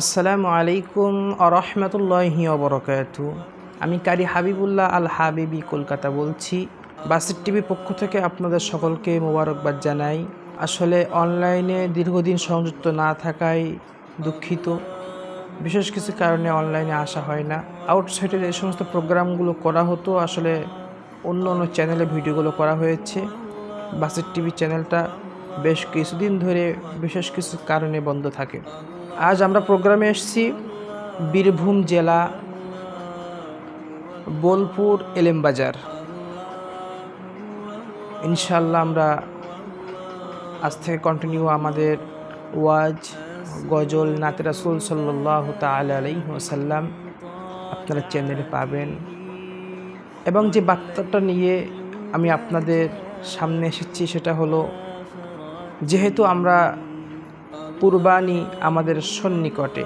আসসালামু আলাইকুম আরহামতুল্লাহি অবরকাত আমি কারি হাবিবুল্লাহ আল হাবিবি কলকাতা বলছি। বাসের টিভি পক্ষ থেকে আপনাদের সকলকে মোবারকবাদ জানাই। আসলে অনলাইনে দীর্ঘদিন সংযুক্ত না থাকায় দুঃখিত। বিশেষ কিছু কারণে অনলাইনে আসা হয় না। আউটসাইডের এই সমস্ত প্রোগ্রামগুলো করা হতো। আসলে অন্য অন্য চ্যানেলে ভিডিওগুলো করা হয়েছে। বাসের টিভি চ্যানেলটা বেশ কিছুদিন ধরে বিশেষ কিছু কারণে বন্ধ থাকে। আজ আমরা প্রোগ্রামে এসেছি বীরভূম জেলা বোলপুর এলেমবাজার। ইনশাল্লাহ আমরা আজ থেকে কন্টিনিউ আমাদের ওয়াজ, গজল নাতে রাসুল সাল্লাহ তালা আলাইসাল্লাম আপনারা চ্যানেলে পাবেন। এবং যে বার্তাটা নিয়ে আমি আপনাদের সামনে এসেছি সেটা হলো যেহেতু আমরা কুরবানি আমাদের সন্নিকটে।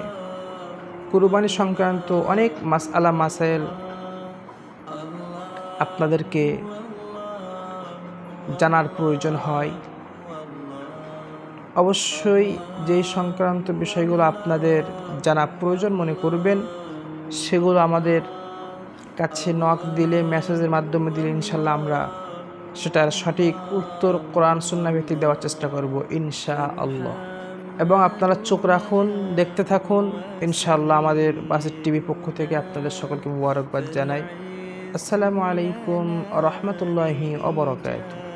কুরবানি সংক্রান্ত অনেক মাস আলা মাসাইল আপনাদেরকে জানার প্রয়োজন হয়। অবশ্যই যেই সংক্রান্ত বিষয়গুলো আপনাদের জানা প্রয়োজন মনে করবেন, সেগুলো আমাদের কাছে নক দিলে, মেসেজের মাধ্যমে দিলে ইনশাল্লাহ আমরা সেটার সঠিক উত্তর কোরআন সুন্না ভিত্তিক দেওয়ার চেষ্টা করব ইনশা আল্লাহ এবং আপনারা চোখ রাখুন, দেখতে থাকুন। ইনশাআল্লাহ আমাদের বাসের টিভি পক্ষ থেকে আপনাদের সকলকে মুবারকবাদ জানাই। আসসালামু আলাইকুম রহমতুল্লাহি অবরকাত